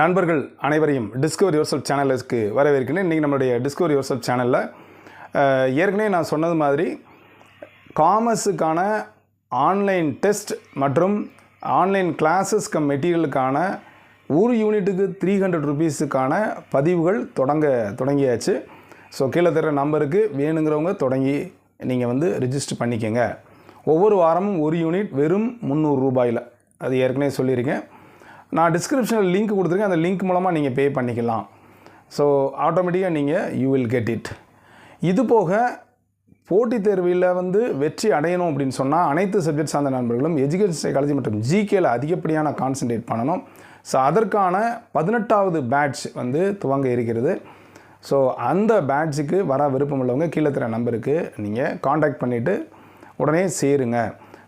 நண்பர்கள் அனைவரையும் discover your சேனலுக்கு வரவேற்கிறேன். இன்றைக்கி நம்மளுடைய டிஸ்கவர் யுவர் சேனலில் ஏற்கனவே நான் சொன்னது மாதிரி காமர்ஸுக்கான ஆன்லைன் டெஸ்ட் மற்றும் ஆன்லைன் கிளாஸஸ் கம் மெட்டீரியலுக்கான ஒரு யூனிட்டுக்கு த்ரீ ஹண்ட்ரட் ருபீஸுக்கான பதிவுகள் தொடங்க தொடங்கியாச்சு. ஸோ கீழே தர நம்பருக்கு வேணுங்கிறவங்க தொடங்கி நீங்கள் வந்து ரிஜிஸ்டர் பண்ணிக்கோங்க. ஒவ்வொரு வாரமும் ஒரு யூனிட் வெறும் முந்நூறு ரூபாயில். அது ஏற்கனவே சொல்லியிருக்கேன். நான் டிஸ்கிரிப்ஷனில் லிங்க் கொடுத்துருக்கேன். அந்த லிங்க் மூலமாக நீங்கள் பே பண்ணிக்கலாம். ஸோ ஆட்டோமேட்டிக்காக நீங்கள் யூ வில் கெட் இட் இது போக போட்டித் தேர்வில் வந்து வெற்றி அடையணும் அப்படின்னு சொன்னால் அனைத்து சப்ஜெக்ட் சார்ந்த நண்பர்களும் எஜுகேஷன் சைக்காலஜி மற்றும் ஜிகேல அதிகப்படியான கான்சன்ட்ரேட் பண்ணணும். ஸோ அதற்கான பதினெட்டாவது பேட்ச் வந்து துவங்க இருக்கிறது. ஸோ அந்த பேட்சுக்கு வர விருப்பம் உள்ளவங்க கீழே தர நம்பருக்கு நீங்கள் காண்டாக்ட் பண்ணிவிட்டு உடனே சேருங்க.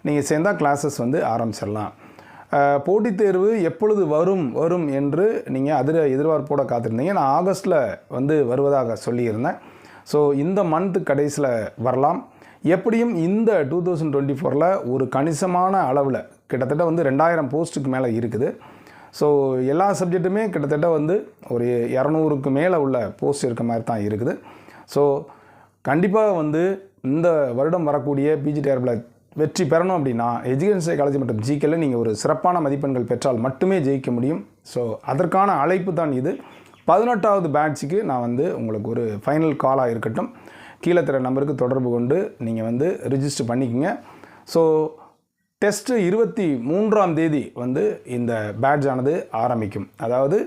நீங்கள் சேர்ந்தால் கிளாஸஸ் வந்து ஆரம்பிச்சிடலாம். போட்டித் தேர்வு எப்பொழுது வரும் வரும் என்று நீங்கள் அதிர எதிர்பார்ப்போடு காத்திருந்தீங்க. நான் ஆகஸ்ட்டில் வந்து வருவதாக சொல்லியிருந்தேன். ஸோ இந்த மந்த் கடைசியில் வரலாம். எப்படியும் இந்த டூ தௌசண்ட் டுவெண்ட்டி ஃபோரில் ஒரு கணிசமான அளவில் கிட்டத்தட்ட வந்து ரெண்டாயிரம் போஸ்ட்டுக்கு மேலே இருக்குது. ஸோ எல்லா சப்ஜெக்ட்டுமே கிட்டத்தட்ட வந்து ஒரு இரநூறுக்கு மேலே உள்ள போஸ்ட் இருக்க மாதிரி தான் இருக்குது. ஸோ கண்டிப்பாக வந்து இந்த வருடம் வரக்கூடிய பிஜி டேர்பில் வெற்றி பெறணும் அப்படின்னா எஜுகேஷன் சைக்காலஜி மற்றும் ஜிகேல நீங்கள் ஒரு சிறப்பான மதிப்பெண்கள் பெற்றால் மட்டுமே ஜெயிக்க முடியும். ஸோ அதற்கான அழைப்பு தான் இது. பதினெட்டாவது பேட்சுக்கு நான் வந்து உங்களுக்கு ஒரு ஃபைனல் காலாக இருக்கட்டும். கீழே தர நம்பருக்கு தொடர்பு கொண்டு நீங்கள் வந்து ரிஜிஸ்டர் பண்ணிக்கோங்க. ஸோ டெஸ்ட்டு இருபத்தி மூன்றாம் தேதி வந்து இந்த பேட்ச் ஆனது ஆரம்பிக்கும். அதாவது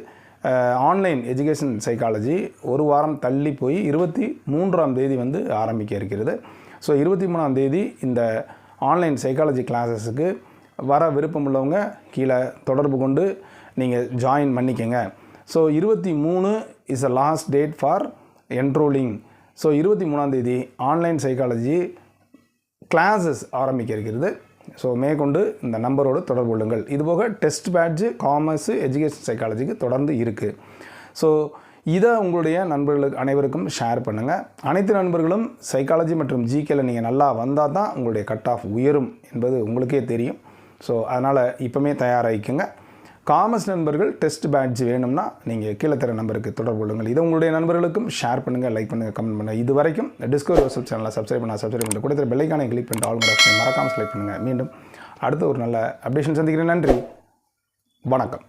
ஆன்லைன் எஜுகேஷன் சைக்காலஜி ஒரு வாரம் தள்ளி போய் இருபத்தி மூன்றாம் தேதி வந்து ஆரம்பிக்க இருக்கிறது. ஸோ இருபத்தி மூணாம் தேதி இந்த ஆன்லைன் சைக்காலஜி கிளாஸஸுக்கு வர விருப்பம் உள்ளவங்க கீழே தொடர்பு கொண்டு நீங்கள் ஜாயின் பண்ணிக்கங்க. ஸோ இருபத்தி மூணு is a last date for enrolling so இருபத்தி மூணாந்தேதி ஆன்லைன் சைக்காலஜி கிளாஸஸ் ஆரம்பிக்க இருக்கிறது. ஸோ மேற்கொண்டு இந்த நம்பரோடு தொடர்பு கொள்ளுங்கள். இதுபோக டெஸ்ட் பேட்ஜு காமர்ஸு எஜுகேஷன் சைக்காலஜிக்கு தொடர்ந்து இருக்குது ஸோ இதை உங்களுடைய நண்பர்களுக்கு அனைவருக்கும் ஷேர் பண்ணுங்கள் அனைத்து நண்பர்களும் சைக்காலஜி மற்றும் ஜிகேல நீங்கள் நல்லா வந்தால் தான் உங்களுடைய கட் ஆஃப் உயரும் என்பது உங்களுக்கே தெரியும். ஸோ அதனால் இப்போமே தயாராகிக்குங்க. காமர்ஸ் நண்பர்கள் டெஸ்ட் பேட்ஜ் வேணும்னா நீங்கள் கீழே தர நம்பருக்கு தொடர்பு கொள்ளுங்கள். இதை உங்களுடைய நண்பர்களுக்கும் ஷேர் பண்ணுங்கள் லைக் பண்ணுங்கள் கமெண்ட் பண்ணுங்கள் இது வரைக்கும் டிஸ்கவர் யூசப் சேனலை சப்ஸ்கிரைப் பண்ணால் சப்ஸ்கிரைப் பண்ணி கொடுத்த பெல்லைக்கானை கிளிக் பண்ணிட்டு ஆல் ஆப்ஷன் மறக்காமல் செலக்ட் பண்ணுங்கள் மீண்டும் அடுத்த ஒரு நல்ல அப்டேஷன் சந்திக்கிறேன். நன்றி. வணக்கம்.